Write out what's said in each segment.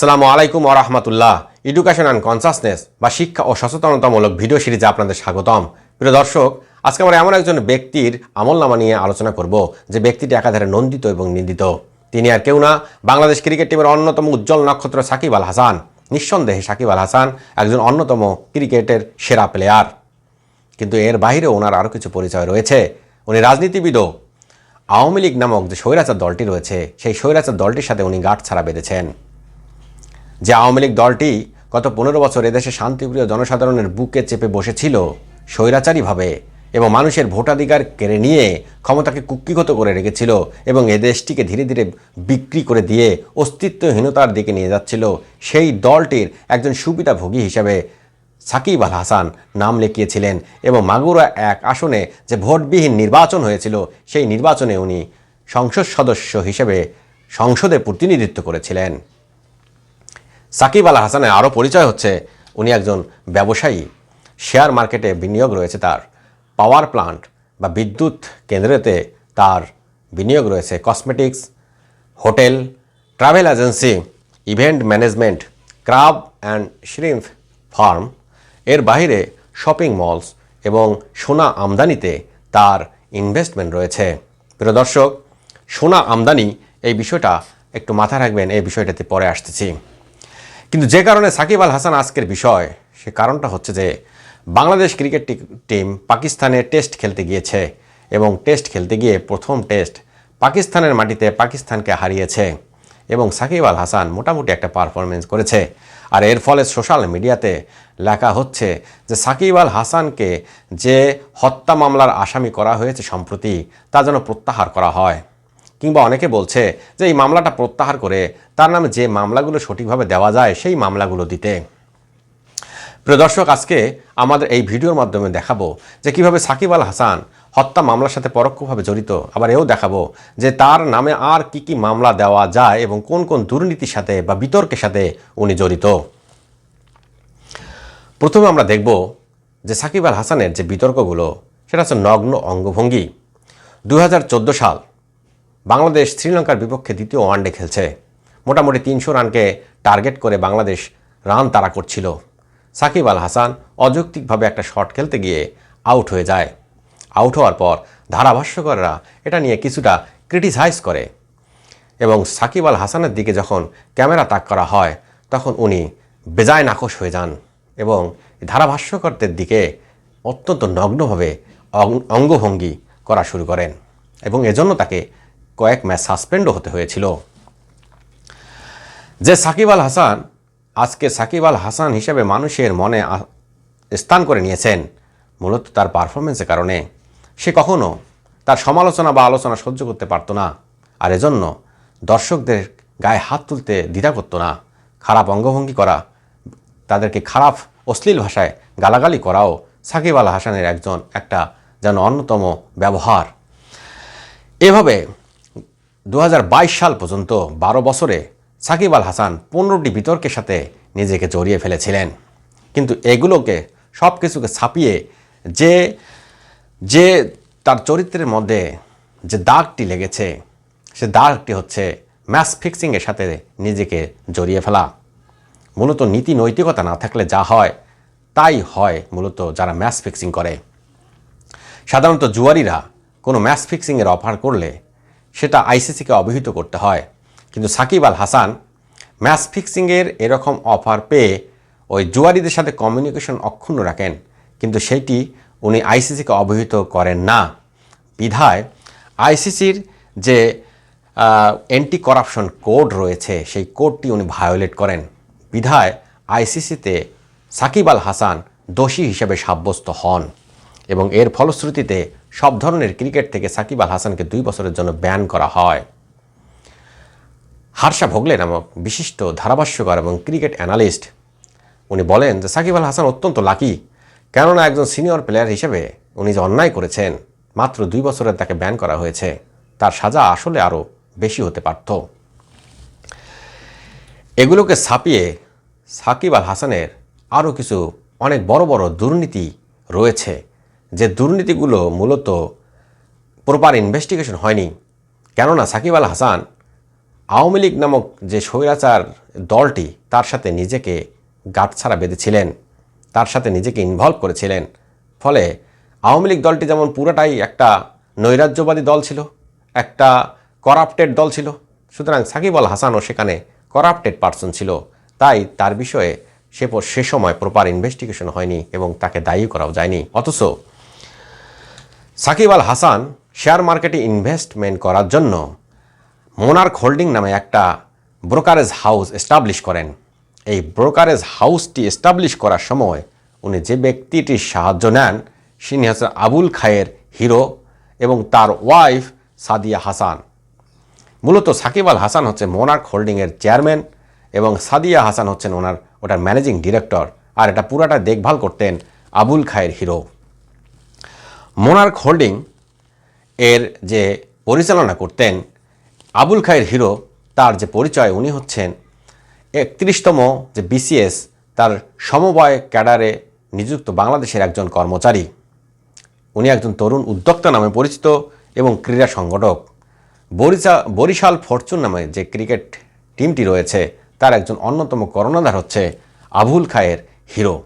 আসসালামু আলাইকুম ওরহমতুল্লাহ এডুকেশন অ্যান্ড কনসাসনেস বা শিক্ষা ও সচেতনতামূলক ভিডিও সিরিজে আপনাদের স্বাগতম। প্রিয় দর্শক, আজকে আমরা এমন একজন ব্যক্তির আমলনামা নিয়ে আলোচনা করব, যে ব্যক্তিটি একাধারে নন্দিত এবং নিন্দিত। তিনি আর কেউ না, বাংলাদেশ ক্রিকেট টিমের অন্যতম উজ্জ্বল নক্ষত্র সাকিব আল হাসান, নিঃসন্দেহে সাকিব আল হাসান একজন অন্যতম ক্রিকেটের সেরা প্লেয়ার কিন্তু এর বাইরে ওনার আরও কিছু পরিচয় রয়েছে। উনি রাজনীতিবিদও। আওয়ামী লীগ নামক যে স্বৈরাচার দলটি রয়েছে, সেই স্বৈরাচার দলটির সাথে উনি গাঁট ছাড়া বেঁধেছেন। যে আওয়ামী লীগ দলটি গত পনেরো বছর এদেশে শান্তিপ্রিয় জনসাধারণের বুকে চেপে বসেছিল স্বৈরাচারীভাবে এবং মানুষের ভোটাধিকার কেড়ে নিয়ে ক্ষমতাকে কুক্ষিগত করে রেখেছিল এবং এ দেশটিকে ধীরে ধীরে বিক্রি করে দিয়ে অস্তিত্বহীনতার দিকে নিয়ে যাচ্ছিল, সেই দলটির একজন সুবিধাভোগী হিসাবে সাকিব আল হাসান নাম লিখিয়েছিলেন এবং মাগুরা এক আসনে যে ভোটবিহীন নির্বাচন হয়েছিল, সেই নির্বাচনে উনি সংসদ সদস্য হিসেবে সংসদে প্রতিনিধিত্ব করেছিলেন। সাকিব আল হাসানের আরও পরিচয় হচ্ছে। উনি একজন ব্যবসায়ী। শেয়ার মার্কেটে বিনিয়োগ রয়েছে তার। পাওয়ার প্লান্ট বা বিদ্যুৎ কেন্দ্রেতে তার বিনিয়োগ রয়েছে। Cosmetics, hotel, travel agency, event management, crab and shrimp farm. এর বাইরে শপিং মলস এবং সোনা আমদানিতে তার ইনভেস্টমেন্ট রয়েছে। প্রিয় দর্শক, সোনা আমদানি এই বিষয়টা একটু মাথায় রাখবেন। এই বিষয়টাতে পরে আসতেছি। কিন্তু যে কারণে সাকিব আল হাসান আজকের বিষয়, সে কারণটা হচ্ছে যে বাংলাদেশ ক্রিকেট টিম পাকিস্তানে টেস্ট খেলতে গিয়েছে এবং টেস্ট খেলতে গিয়ে প্রথম টেস্ট পাকিস্তানের মাটিতে পাকিস্তানকে হারিয়েছে এবং সাকিব আল হাসান মোটামুটি একটা পারফরমেন্স করেছে। আর এর ফলে সোশ্যাল মিডিয়াতে লেখা হচ্ছে যে সাকিব আল হাসানকে যে হত্যা মামলার আসামি করা হয়েছে সম্প্রতি তা যেন প্রত্যাহার করা হয়। কিংবা অনেকে বলছে যে এই মামলাটা প্রত্যাহার করে তার নামে যে মামলাগুলো সঠিকভাবে দেওয়া যায় সেই মামলাগুলো দিতে। প্রিয় দর্শক, আজকে আমাদের এই ভিডিওর মাধ্যমে দেখাবো যে কীভাবে সাকিব আল হাসান হত্যা মামলার সাথে পরোক্ষভাবে জড়িত। আবার এও দেখাবো যে তার নামে আর কি কি মামলা দেওয়া যায় এবং কোন কোন দুর্নীতির সাথে বা বিতর্কের সাথে উনি জড়িত। প্রথমে আমরা দেখব যে সাকিব আল হাসানের যে বিতর্কগুলো, সেটা হচ্ছে নগ্ন অঙ্গভঙ্গি। দু হাজার চোদ্দ সাল বাংলাদেশ শ্রীলঙ্কার বিপক্ষে দ্বিতীয় ওয়ানডে খেলছে। মোটামুটি তিনশো রানকে টার্গেট করে বাংলাদেশ রান তাড়া করছিল। সাকিব আল হাসান অযৌক্তিকভাবে একটা শট খেলতে গিয়ে আউট হয়ে যায়। আউট হওয়ার পর ধারাভাষ্যকররা এটা নিয়ে কিছুটা ক্রিটিসাইজ করে এবং সাকিব আল হাসানের দিকে যখন ক্যামেরা তাক করা হয়, তখন উনি বেজায় নাকশ হয়ে যান এবং ধারাভাষ্যকরদের দিকে অত্যন্ত নগ্নভাবে অঙ্গভঙ্গি করা শুরু করেন এবং এজন্য তাকে কয়েক ম্যাচ সাসপেন্ডও হতে হয়েছিল। যে সাকিব আল হাসান, আজকে সাকিব আল হাসান হিসেবে মানুষের মনে স্থান করে নিয়েছেন, মূলত তার পারফরমেন্সের কারণে। সে কখনো তার সমালোচনা বা আলোচনা সহ্য করতে পারতো না, আর এজন্য দর্শকদের গায়ে হাত তুলতে দ্বিধা করতো না। খারাপ অঙ্গভঙ্গি করা, তাদেরকে খারাপ, অশ্লীল ভাষায় গালাগালি করাও সাকিব আল হাসানের একজন একটা যেন অন্যতম ব্যবহার। এভাবে দু হাজার বাইশ সাল পর্যন্ত বারো বছরে সাকিব আল হাসান পনেরোটি বিতর্কের সাথে নিজেকে জড়িয়ে ফেলেছিলেন। কিন্তু এগুলোকে সব কিছুকে ছাপিয়ে যে যে তার চরিত্রের মধ্যে যে দাগটি লেগেছে, সে দাগটি হচ্ছে ম্যাচ ফিক্সিংয়ের সাথে নিজেকে জড়িয়ে ফেলা। মূলত নীতি নৈতিকতা না থাকলে যা হয়, তাই হয় মূলত যারা ম্যাচ ফিক্সিং করে। সাধারণত জুয়ারিরা কোনো ম্যাচ ফিক্সিংয়ের অফার করলে সেটা আইসিসিকে অবহিত করতে হয়। কিন্তু সাকিব আল হাসান ম্যাচ ফিক্সিংয়ের এরকম অফার পেয়ে ওই জুয়ারিদের সাথে কমিউনিকেশন অক্ষুণ্ণ রাখেন। কিন্তু সেটি উনি আইসিসিকে অবহিত করেন না। বিধায় আইসিসির যে অ্যান্টি করাপশন কোড রয়েছে, সেই কোডটি উনি ভায়োলেট করেন। বিধায় আইসিসিতে সাকিব আল হাসান দোষী হিসেবে সাব্যস্ত হন। এবং এর ফলশ্রুতিতে সব ধরনের ক্রিকেট থেকে সাকিব আল হাসানকে দুই বছরের জন্য ব্যান করা হয়। হার্ষা ভোগলে নামক বিশিষ্ট ধারাভাষ্যকার এবং ক্রিকেট অ্যানালিস্ট, উনি বলেন যে সাকিব আল হাসান অত্যন্ত লাকি, কেননা একজন সিনিয়র প্লেয়ার হিসেবে উনি যে অন্যায় করেছেন, মাত্র দুই বছরের তাকে ব্যান করা হয়েছে। তার সাজা আসলে আরও বেশি হতে পারত। এগুলোকে ছাপিয়ে সাকিব আল হাসানের আরও কিছু অনেক বড় বড় দুর্নীতি রয়েছে। যে দুর্নীতিগুলো মূলত প্রপার ইনভেস্টিগেশন হয়নি, কেননা সাকিব আল হাসান আওয়ামী লীগ নামক যে স্বৈরাচার দলটি, তার সাথে নিজেকে গাঁটছাড়া বেঁধেছিলেন, তার সাথে নিজেকে ইনভলভ করেছিলেন। ফলে আওয়ামী লীগ দলটি যেমন পুরোটাই একটা নৈরাজ্যবাদী দল ছিল, একটা করাপ্টেড দল ছিল, সুতরাং সাকিব আল হাসানও সেখানে করাপ্টেড পার্সন ছিল। তাই তার বিষয়ে সে সে সময় প্রপার ইনভেস্টিগেশন হয়নি এবং তাকে দায়ী করাও যায়নি। অথচ সাকিব আল হাসান শেয়ার মার্কেটে ইনভেস্টমেন্ট করার জন্য মোনার্ক হোল্ডিং নামে একটা ব্রোকারেজ হাউস এস্টাবলিশ করেন। এই ব্রোকারেজ হাউসটি এস্টাবলিশ করার সময় উনি যে ব্যক্তিটির সাহায্য নেন তিনি হচ্ছেন আবুল খায়ের হিরো এবং তার ওয়াইফ সাদিয়া হাসান। মূলত সাকিব আল হাসান হচ্ছে মোনার্ক হোল্ডিংয়ের চেয়ারম্যান এবং সাদিয়া হাসান হচ্ছেন ওনার, ওটার ম্যানেজিং ডিরেক্টর আর এটা পুরাটা দেখভাল করতেন আবুল খায়ের হিরো। মোনার্ক হোল্ডিং এর যে পরিচালনা করতেন আবুল খায়ের হিরো, তার যে পরিচয় উনি হচ্ছেন একত্রিশতম যে বিসিএস তার সমবায় ক্যাডারে নিযুক্ত বাংলাদেশের একজন কর্মচারী। উনি একজন তরুণ উদ্যোক্তা নামে পরিচিত এবং ক্রীড়া সংগঠক। বরিশা বরিশাল ফরচুন নামে যে ক্রিকেট টিমটি রয়েছে, তার একজন অন্যতম কর্ণধার হচ্ছে আবুল খায়ের হিরো।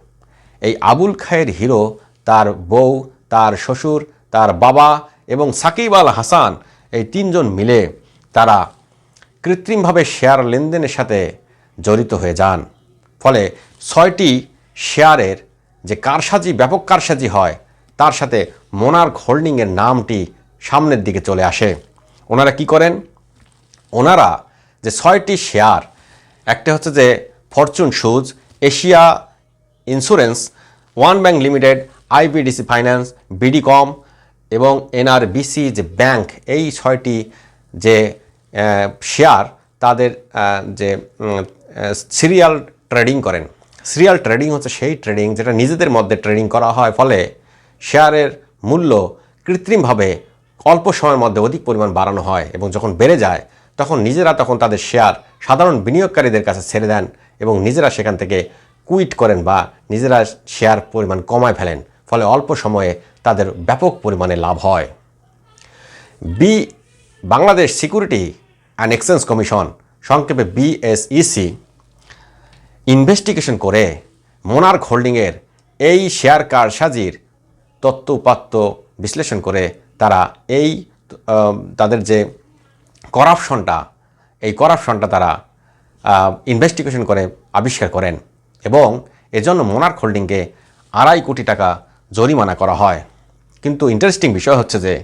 এই আবুল খায়ের হিরো, তার বউ তার শ্বশুর, তার বাবা এবং সাকিব আল হাসান এই তিনজন মিলে তারা কৃত্রিমভাবে শেয়ার লেনদেনের সাথে জড়িত হয়ে যান। ফলে ছয়টি শেয়ারের যে কারসাজি, ব্যাপক কারসাজি হয়, তার সাথে মোনার্ক হোল্ডিংয়ের নামটি সামনের দিকে চলে আসে। ওনারা কি করেন? ওনারা যে ছয়টি শেয়ার, একটা হচ্ছে যে Fortune Shoes, Asia insurance, one bank limited IBDC finance, BDCOM এবং এনআরবিসি যে ব্যাংক, এই ছয়টি যে শেয়ার তাদের যে সিরিয়াল ট্রেডিং করেন। সিরিয়াল ট্রেডিং হচ্ছে সেই ট্রেডিং যেটা নিজেদের মধ্যে ট্রেডিং করা হয়, ফলে শেয়ারের মূল্য কৃত্রিমভাবে অল্প সময়ের মধ্যে অধিক পরিমাণ বাড়ানো হয় এবং যখন বেড়ে যায়, তখন নিজেরা তখন তাদের শেয়ার সাধারণ বিনিয়োগকারীদের কাছে ছেড়ে দেন এবং নিজেরা সেখান থেকে কুইট করেন বা নিজেরা শেয়ার পরিমাণ কমায় ফেলেন। ফলে অল্প সময়ে তাদের ব্যাপক পরিমাণে লাভ হয়। B Bangladesh Security and Exchange Commission সংক্ষেপে বিএসইসি ইনভেস্টিগেশন করে মোনার্ক হোল্ডিংয়ের এই শেয়ার কারসাজির তত্ত্ব উপাত্ত বিশ্লেষণ করে তারা এই তাদের যে করাপশনটা, এই করাপশনটা তারা ইনভেস্টিগেশন করে, আবিষ্কার করেন এবং এজন্য মোনার্ক হোল্ডিংকে আড়াই কোটি টাকা জরিমানা করা হয়। কিন্তু ইন্টারেস্টিং বিষয় হচ্ছে যে,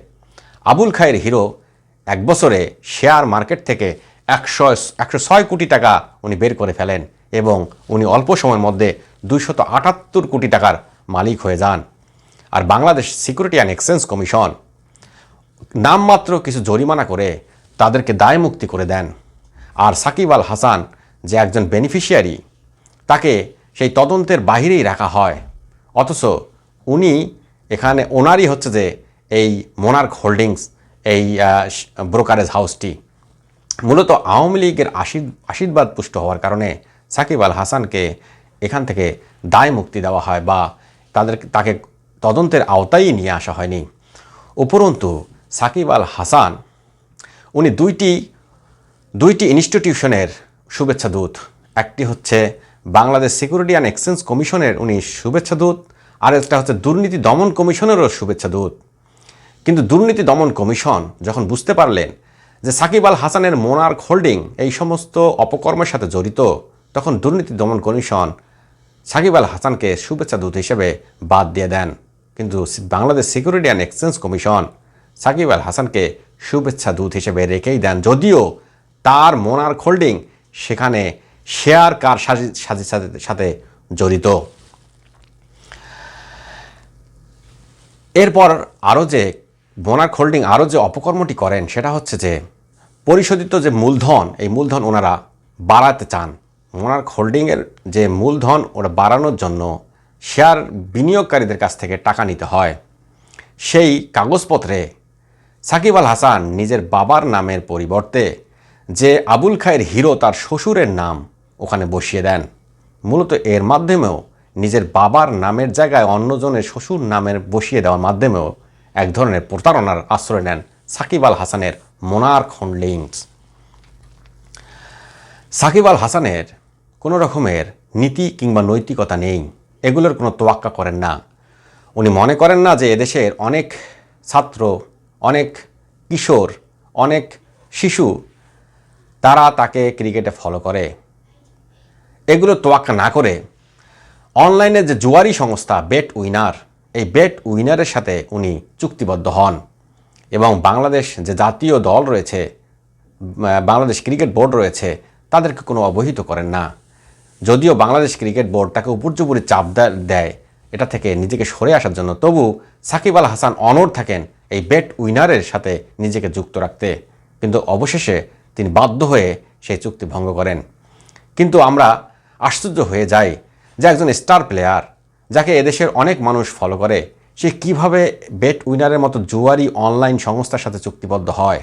আবুল খায়ের হিরো এক বছরে শেয়ার মার্কেট থেকে একশো একশো ছয় কোটি টাকা উনি বের করে ফেলেন এবং উনি অল্প সময়ের মধ্যে দুইশত আটাত্তর কোটি টাকার মালিক হয়ে যান। আর Bangladesh security and exchange commission নামমাত্র কিছু জরিমানা করে তাদেরকে দায় মুক্তি করে দেন। আর সাকিব আল হাসান যে একজন বেনিফিশিয়ারি তাকে সেই তদন্তের বাহিরেই রাখা হয়। অথচ উনি এখানে ওনারই হচ্ছে যে এই মোনার্ক হোল্ডিংস এই ব্রোকারেজ হাউসটি মূলত আওয়ামী লীগের আশীর আশীর্বাদ পুষ্ট হওয়ার কারণে সাকিব আল হাসানকে এখান থেকে দায় মুক্তি দেওয়া হয় বা তাদের, তাকে তদন্তের আওতায় নিয়ে আসা হয়নি। উপরন্তু সাকিব আল হাসান, উনি দুইটি দুইটি ইনস্টিটিউশনের শুভেচ্ছা দূত। একটি হচ্ছে বাংলাদেশ সিকিউরিটি অ্যান্ড এক্সচেঞ্জ কমিশনের উনি শুভেচ্ছা দূত আর একটা হচ্ছে দুর্নীতি দমন কমিশনেরও শুভেচ্ছা দূত। কিন্তু দুর্নীতি দমন কমিশন যখন বুঝতে পারলেন যে সাকিব আল হাসানের মোনার্ক হোল্ডিং এই সমস্ত অপকর্মের সাথে জড়িত, তখন দুর্নীতি দমন কমিশন সাকিব আল হাসানকে শুভেচ্ছা দূত হিসেবে বাদ দিয়ে দেন। কিন্তু Bangladesh Security and Exchange Commission Shakib Al হাসানকে শুভেচ্ছা দূত হিসেবে রেখেই দেন। যদিও তার মোনার্ক হোল্ডিং সেখানে শেয়ার কার সাজি- সাজি- সাথে- সাথে জড়িত। এরপর আরও যে মোনার্ক হোল্ডিং আরও যে অপকর্মটি করেন, সেটা হচ্ছে যে পরিশোধিত যে মূলধন, এই মূলধন ওনারা বাড়াতে চান। মোনার্ক হোল্ডিংয়ের যে মূলধন ওরা বাড়ানোর জন্য শেয়ার বিনিয়োগকারীদের কাছ থেকে টাকা নিতে হয়। সেই কাগজপত্রে সাকিব আল হাসান নিজের বাবার নামের পরিবর্তে যে আবুল খায়ের হিরো তার শ্বশুরের নাম ওখানে বসিয়ে দেন। মূলত এর মাধ্যমেও নিজের বাবার নামের জায়গায় অন্যজনের শ্বশুর নামের বসিয়ে দেওয়ার মাধ্যমেও এক ধরনের প্রতারণার আশ্রয় নেন সাকিব আল হাসানের মোনার্ক হোল্ডিংস সাকিব আল হাসানের কোনো রকমের নীতি কিংবা নৈতিকতা নেই। এগুলোর কোনো তোয়াক্কা করেন না। উনি মনে করেন না যে এদেশের অনেক ছাত্র, অনেক কিশোর, অনেক শিশু, তারা তাকে ক্রিকেটে ফলো করে। এগুলো তোয়াক্কা না করে অনলাইনে যে জুয়ারি সংস্থা বেট উইনার, এই বেট উইনারের সাথে উনি চুক্তিবদ্ধ হন। এবং বাংলাদেশ যে জাতীয় দল রয়েছে বাংলাদেশ ক্রিকেট বোর্ড রয়েছে, তাদেরকে কোনো অবহিত করেন না। যদিও বাংলাদেশ ক্রিকেট বোর্ড তাকে উপর্যুপুরি চাপ দেয়, এটা থেকে নিজেকে সরে আসার জন্য, তবু সাকিব আল হাসান অনর থাকেন এই বেট উইনারের সাথে নিজেকে যুক্ত রাখতে। কিন্তু অবশেষে তিনি বাধ্য হয়ে সেই চুক্তি ভঙ্গ করেন। কিন্তু আমরা আশ্চর্য হয়ে যাই যে একজন স্টার প্লেয়ার যাকে এদেশের অনেক মানুষ ফলো করে, সে কীভাবে বেট উইনারের মতো জুয়ারি অনলাইন সংস্থার সাথে চুক্তিবদ্ধ হয়?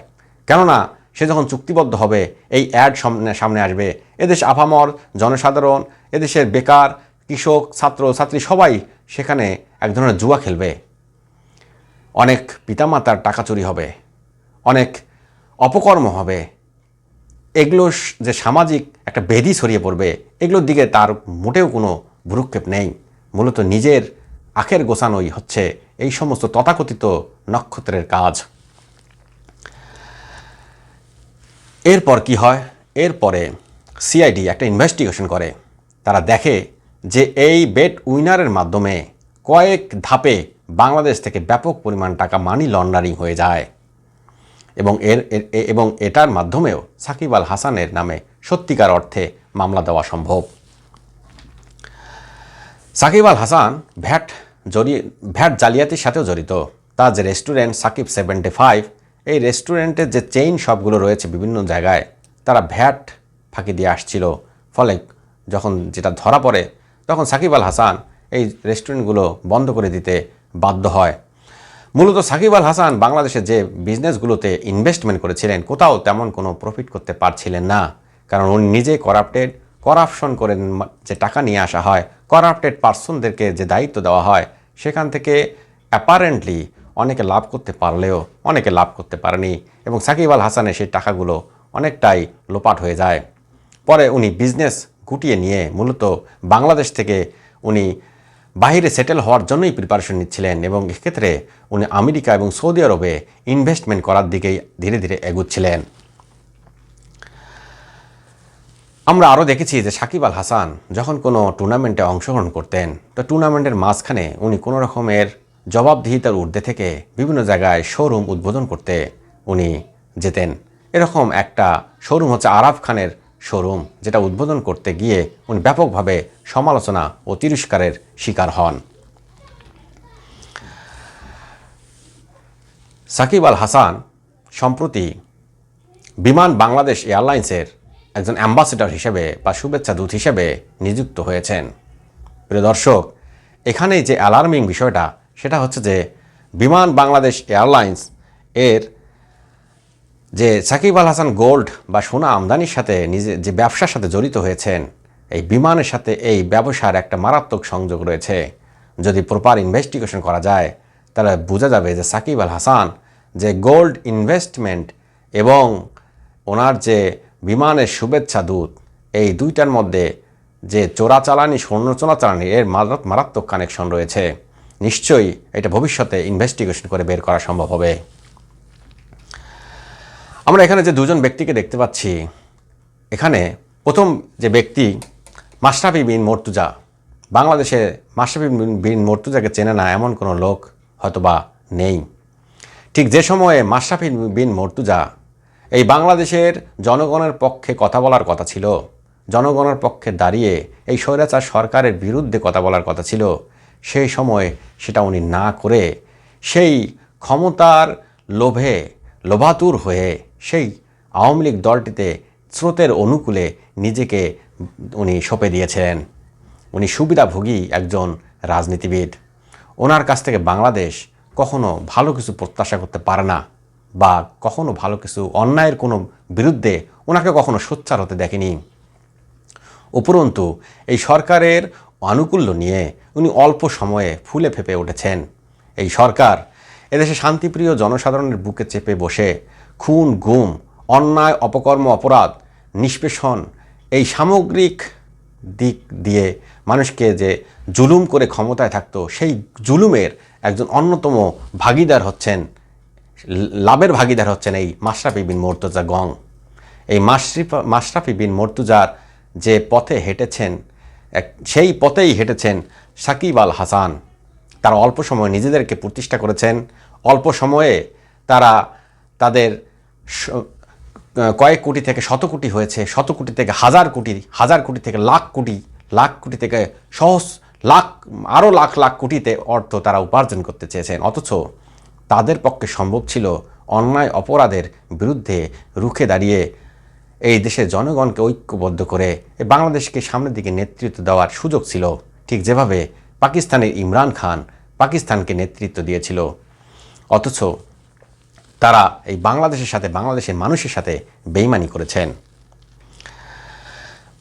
কেননা, সে যখন চুক্তিবদ্ধ হবে, এই অ্যাড সামনে সামনে আসবে। এদেশ আফামর জনসাধারণ, এদেশের বেকার, কৃষক, ছাত্র, ছাত্রী সবাই সেখানে এক ধরনের জুয়া খেলবে। অনেক পিতামাতার টাকা চুরি হবে। অনেক অপকর্ম হবে। এগুলো যে সামাজিক একটা বেদি ছড়িয়ে পড়বে, এগুলোর দিকে তার মোটেও কোনো ভ্রুক্ষেপ নেই। মূলত নিজের আখের গোছানোই হচ্ছে এই সমস্ত তথাকথিত নক্ষত্রের কাজ। এরপর কি হয়? এরপরে সিআইডি একটা ইনভেস্টিগেশন করে। তারা দেখে যে এই বেট উইনারের মাধ্যমে কয়েক ধাপে বাংলাদেশ থেকে ব্যাপক পরিমাণ টাকা মানি লন্ডারিং হয়ে যায়। এবং এর এবং এটার মাধ্যমেও সাকিব আল হাসানের নামে সত্যিকার অর্থে মামলা দেওয়া সম্ভব। সাকিব আল হাসান ভ্যাট জড়িয়ে ভ্যাট জালিয়াতির সাথেও জড়িত। তার যে রেস্টুরেন্ট সাকিব সেভেন্টি ফাইভ এই রেস্টুরেন্টের যে চেইন শপগুলো রয়েছে বিভিন্ন জায়গায়, তারা ভ্যাট ফাঁকি দিয়ে আসছিল। ফলে যখন যেটা ধরা পড়ে, তখন সাকিব আল হাসান এই রেস্টুরেন্টগুলো বন্ধ করে দিতে বাধ্য হয়। মূলত সাকিব আল হাসান বাংলাদেশে যে বিজনেসগুলোতে ইনভেস্টমেন্ট করেছিলেন, কোথাও তেমন কোনো প্রফিট করতে পারছিলেন না। কারণ উনি নিজে করাপ্টেড করাপশন করে যে টাকা নিয়ে আসা হয় করাপ্টেড পার্সনদেরকে যে দায়িত্ব দেওয়া হয়, সেখান থেকে অ্যাপারেন্টলি অনেকে লাভ করতে পারলেও অনেকে লাভ করতে পারেনি এবং সাকিব আল হাসানের সেই টাকাগুলো অনেকটাই লোপাট হয়ে যায়। পরে উনি বিজনেস গুটিয়ে নিয়ে মূলত বাংলাদেশ থেকে উনি বাহিরে সেটেল হওয়ার জন্যই প্রিপারেশন নিচ্ছিলেন এবং এক্ষেত্রে উনি আমেরিকা এবং সৌদি আরবে ইনভেস্টমেন্ট করার দিকেই ধীরে ধীরে এগুচ্ছিলেন। আমরা আরও দেখেছি যে সাকিব আল হাসান যখন কোনো টুর্নামেন্টে অংশগ্রহণ করতেন, তো টুর্নামেন্টের মাঝখানে উনি কোনো রকমের জবাবদিহিতার ঊর্ধ্বে থেকে বিভিন্ন জায়গায় শোরুম উদ্বোধন করতে উনি যেতেন। এরকম একটা শোরুম হচ্ছে আরাফ খানের শোরুম, যেটা উদ্বোধন করতে গিয়ে উনি ব্যাপকভাবে সমালোচনা ও তিরস্কারের শিকার হন। সাকিব আল হাসান, সম্প্রতি বিমান বাংলাদেশ এয়ারলাইন্সের একজন অ্যাম্বাসেডর হিসেবে বা শুভেচ্ছা দূত হিসেবে নিযুক্ত হয়েছেন। প্রিয় দর্শক, এখানেই যে অ্যালার্মিং বিষয়টা, সেটা হচ্ছে যে বিমান বাংলাদেশ এয়ারলাইন্স এর যে সাকিব আল হাসান গোল্ড বা সোনা আমদানির সাথে নিজে, যে ব্যবসার সাথে জড়িত হয়েছেন, এই বিমানের সাথে এই ব্যবসার একটা মারাত্মক সংযোগ রয়েছে। যদি প্রপার ইনভেস্টিগেশন করা যায়, তাহলে বোঝা যাবে যে সাকিব আল হাসান যে গোল্ড ইনভেস্টমেন্ট এবং ওনার যে বিমানের শুভেচ্ছা দূত। এই দুইটার মধ্যে যে চোরাচালানি স্বর্ণ চোরাচালানি এর মারাত্মক কানেকশন রয়েছে। নিশ্চয়ই এটা ভবিষ্যতে ইনভেস্টিগেশন করে বের করা সম্ভব হবে। আমরা এখানে যে দুজন ব্যক্তিকে দেখতে পাচ্ছি, এখানে প্রথম যে ব্যক্তি মাশরাফি বিন মর্তুজা। বাংলাদেশে মাশরাফি বিন মর্তুজাকে চেনে না এমন কোনো লোক হয়তোবা নেই। ঠিক যে সময়ে মাশরাফি বিন মর্তুজা এই বাংলাদেশের জনগণের পক্ষে কথা বলার কথা ছিল। জনগণের পক্ষে দাঁড়িয়ে এই স্বৈরাচার সরকারের বিরুদ্ধে কথা বলার কথা ছিল। সেই সময় সেটা উনি না করে সেই ক্ষমতার লোভে লোভাতুর হয়ে সেই আওয়ামী লীগ দলটিতে স্রোতের অনুকূলে নিজেকে উনি সঁপে দিয়েছিলেন। উনি সুবিধাভোগী একজন রাজনীতিবিদ। ওনার কাছ থেকে বাংলাদেশ কখনো ভালো কিছু প্রত্যাশা করতে পারে না। বা কখনো ভালো কিছু অন্যায়ের কোনো বিরুদ্ধে ওনাকে কখনো সোচ্চার হতে দেখেনি। উপরন্তু, এই সরকারের আনুকূল্য নিয়ে উনি অল্প সময়ে ফুলে ফেপে উঠেছেন। এই সরকার এদেশে শান্তিপ্রিয় জনসাধারণের বুকে চেপে বসে খুন, গুম, অন্যায়, অপকর্ম, অপরাধ, নিষ্পেষণ এই সামগ্রিক দিক দিয়ে মানুষকে যে জুলুম করে ক্ষমতায় থাকতো, সেই জুলুমের একজন অন্যতম ভাগিদার হচ্ছেন লাভের ভাগিদার হচ্ছেন এই মাশরাফি বিন মোর্তজা গং। এই মাশরিফ, মাশরাফি বিন মর্তুজার যে পথে হেঁটেছেন সেই পথেই হেঁটেছেন সাকিব আল হাসান। তারা অল্প সময়ে নিজেদেরকে প্রতিষ্ঠা করেছেন। অল্প সময়ে তারা তাদের কয়েক কোটি থেকে শত কোটি হয়েছে, শত কোটি থেকে হাজার কোটি হাজার কোটি থেকে লাখ কোটি লাখ কোটি থেকে সহস লাখ আরও লাখ লাখ কোটিতে অর্থ তারা উপার্জন করতে চেয়েছেন। অথচ তাদের পক্ষে সম্ভব ছিল অন্যায় অপরাধের বিরুদ্ধে রুখে দাঁড়িয়ে এই দেশের জনগণকে ঐক্যবদ্ধ করে বাংলাদেশকে সামনের দিকে নেতৃত্ব দেওয়ার সুযোগ ছিল। ঠিক যেভাবে পাকিস্তানের ইমরান খান পাকিস্তানকে নেতৃত্ব দিয়েছিল। অথচ তারা এই বাংলাদেশের সাথে বাংলাদেশের মানুষের সাথে বেইমানি করেছেন।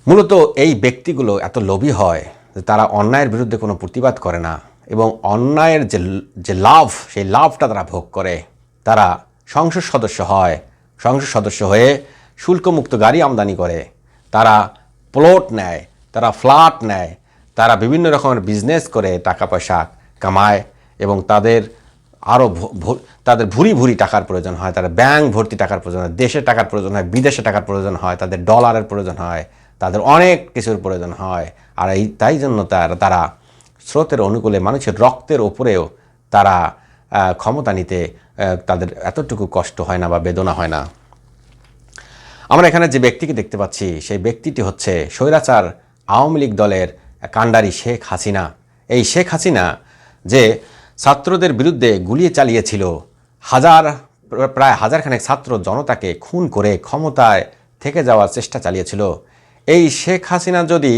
মূলত এই ব্যক্তিগুলো এত লোভী হয় যে তারা অন্যায়ের বিরুদ্ধে কোনো প্রতিবাদ করে না। এবং অন্যায়ের যে যে লাভ, সেই লাভটা তারা ভোগ করে। তারা সংসদ সদস্য হয়। সংসদ সদস্য হয়ে শুল্কমুক্ত গাড়ি আমদানি করে। তারা প্লট নেয়, তারা ফ্ল্যাট নেয়, তারা বিভিন্ন রকমের বিজনেস করে টাকা পয়সা কামায় এবং তাদের আরও তাদের ভুরি ভুরি টাকার প্রয়োজন হয়। তাদের ব্যাংক ভর্তি টাকার প্রয়োজন হয়, দেশের টাকার প্রয়োজন হয়, বিদেশে টাকার প্রয়োজন হয়, তাদের ডলারের প্রয়োজন হয়, তাদের অনেক কিছুর প্রয়োজন হয়। আর এই, তাই জন্য তারা তারা স্রোতের অনুকূলে মানুষের রক্তের ওপরেও তারা ক্ষমতা নিতে তাদের এতটুকু কষ্ট হয় না বা বেদনা হয় না। আমরা এখানে যে ব্যক্তিকে দেখতে পাচ্ছি, সেই ব্যক্তিটি হচ্ছে স্বৈরাচার আওয়ামী লীগ দলের কাণ্ডারি শেখ হাসিনা। এই শেখ হাসিনা যে ছাত্রদের বিরুদ্ধে গুলিয়ে চালিয়েছিল, হাজার, প্রায় হাজারখানেক ছাত্র জনতাকে খুন করে ক্ষমতায় থেকে যাওয়ার চেষ্টা চালিয়েছিল। এই শেখ হাসিনা যদি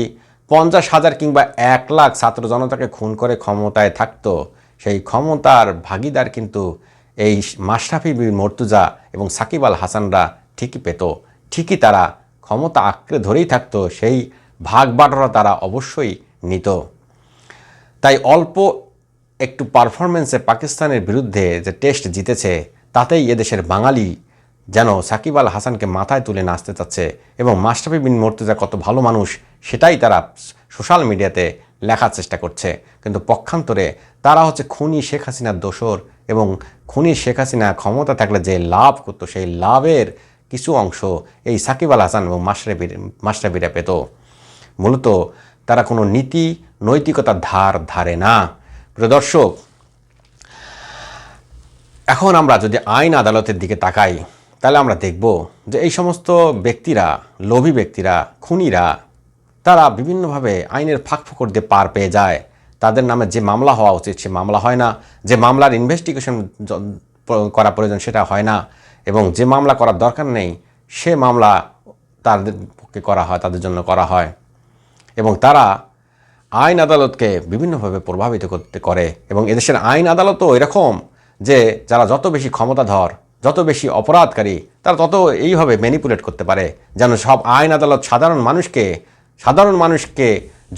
পঞ্চাশ হাজার কিংবা এক লাখ ছাত্র জনতাকে খুন করে ক্ষমতায় থাকতো। সেই ক্ষমতার ভাগিদার কিন্তু এই মাশরাফি বিন মর্তুজা এবং সাকিব আল হাসানরা ঠিকই পেত। ঠিকই তারা ক্ষমতা আঁকড়ে ধরেই থাকত, সেই ভাগ বাটোয়ারা তারা অবশ্যই নিত। তাই অল্প একটু পারফরমেন্সে পাকিস্তানের বিরুদ্ধে যে টেস্ট জিতেছে, তাতেই এদেশের বাঙালি যেন সাকিব আল হাসানকে মাথায় তুলে নাচতে চাচ্ছে এবং মাস্টাফি বিন মর্তুজা কত ভালো মানুষ সেটাই তারা সোশ্যাল মিডিয়াতে লেখার চেষ্টা করছে। কিন্তু পক্ষান্তরে তারা হচ্ছে খুনি শেখ হাসিনার দোসর এবং খুনি শেখ হাসিনা ক্ষমতা থাকলে যে লাভ করতো সেই লাভের কিছু অংশ এই সাকিব আল হাসান এবং মাশরাফির, মাশরাফিরা পেত। মূলত তারা কোনো নীতি নৈতিকতার ধার ধারে না। প্রিয় দর্শক, এখন আমরা যদি আইন আদালতের দিকে তাকাই তাহলে আমরা দেখব যে এই সমস্ত ব্যক্তিরা, লোভী ব্যক্তিরা, খুনিরা, তারা বিভিন্নভাবে আইনের ফাঁক ফোকর দিয়ে পার পেয়ে যায়। তাদের নামে যে মামলা হওয়া উচিত, সে মামলা হয় না। যে মামলার ইনভেস্টিগেশন করা প্রয়োজন, সেটা হয় না। এবং যে মামলা করার দরকার নেই, সে মামলা তাদের পক্ষে করা হয়, তাদের জন্য করা হয়। এবং তারা আইন আদালতকে বিভিন্নভাবে প্রভাবিত করতে করে। এবং এদেশের আইন আদালতও এরকম যে, যারা যত বেশি ক্ষমতাধর যত বেশি অপরাধকারী, তারা তত এইভাবে ম্যানিপুলেট করতে পারে, যেন সব আইন আদালত সাধারণ মানুষকে সাধারণ মানুষকে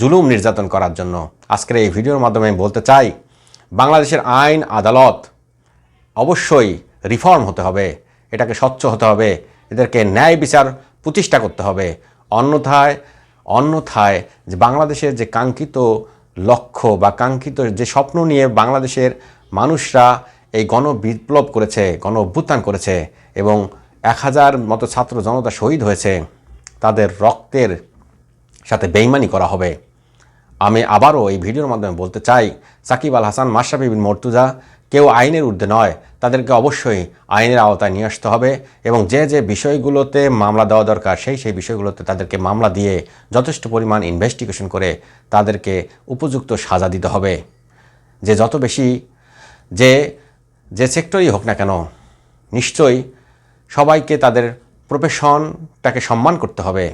জুলুম নির্যাতন করার জন্য। আজকের এই ভিডিওর মাধ্যমে আমি বলতে চাই, বাংলাদেশের আইন আদালত অবশ্যই রিফর্ম হতে হবে, এটাকে স্বচ্ছ হতে হবে, এদেরকে ন্যায় বিচার প্রতিষ্ঠা করতে হবে। অন্যথায় অন্যথায় যে বাংলাদেশের যে কাঙ্ক্ষিত লক্ষ্য বা কাঙ্ক্ষিত যে স্বপ্ন নিয়ে বাংলাদেশের মানুষরা এই গণ বিপ্লব করেছে গণ অভ্যুত্থান করেছে এবং এক হাজার মতো ছাত্র জনতা শহীদ হয়েছে। তাদের রক্তের সাথে বেইমানি করা হবে। আমি আবারও এই ভিডিওর মাধ্যমে বলতে চাই, সাকিব আল হাসান, মাশরাফি বিন মর্তুজা, কেউ আইনের ঊর্ধ্বে নয়, তাদেরকে অবশ্যই আইনের আওতায় নিয়ে আসতে হবে এবং যে যে বিষয়গুলোতে মামলা দেওয়া দরকার, সেই সেই বিষয়গুলোতে তাদেরকে মামলা দিয়ে যথেষ্ট পরিমাণ ইনভেস্টিগেশন করে তাদেরকে উপযুক্ত সাজা দিতে হবে। যে যত বেশি যে যে সেক্টরই হোক না কেন, নিশ্চয়ই সবাইকে তাদের প্রফেশনটাকে সম্মান করতে হবে।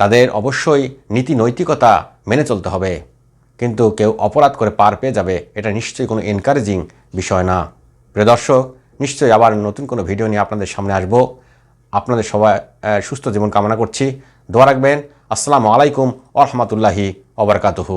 তাদের অবশ্যই নীতি নৈতিকতা মেনে চলতে হবে। কিন্তু কেউ অপরাধ করে পার পেয়ে যাবে, এটা নিশ্চয়ই কোনো এনকারেজিং বিষয় না। প্রিয় দর্শক, নিশ্চয়ই আবার নতুন কোনো ভিডিও নিয়ে আপনাদের সামনে আসব। আপনাদের সবাই সুস্থ জীবন কামনা করছি। দোয়া রাখবেন। আসসালামু আলাইকুম ওরহমতুল্লাহি ওবরকাতুহু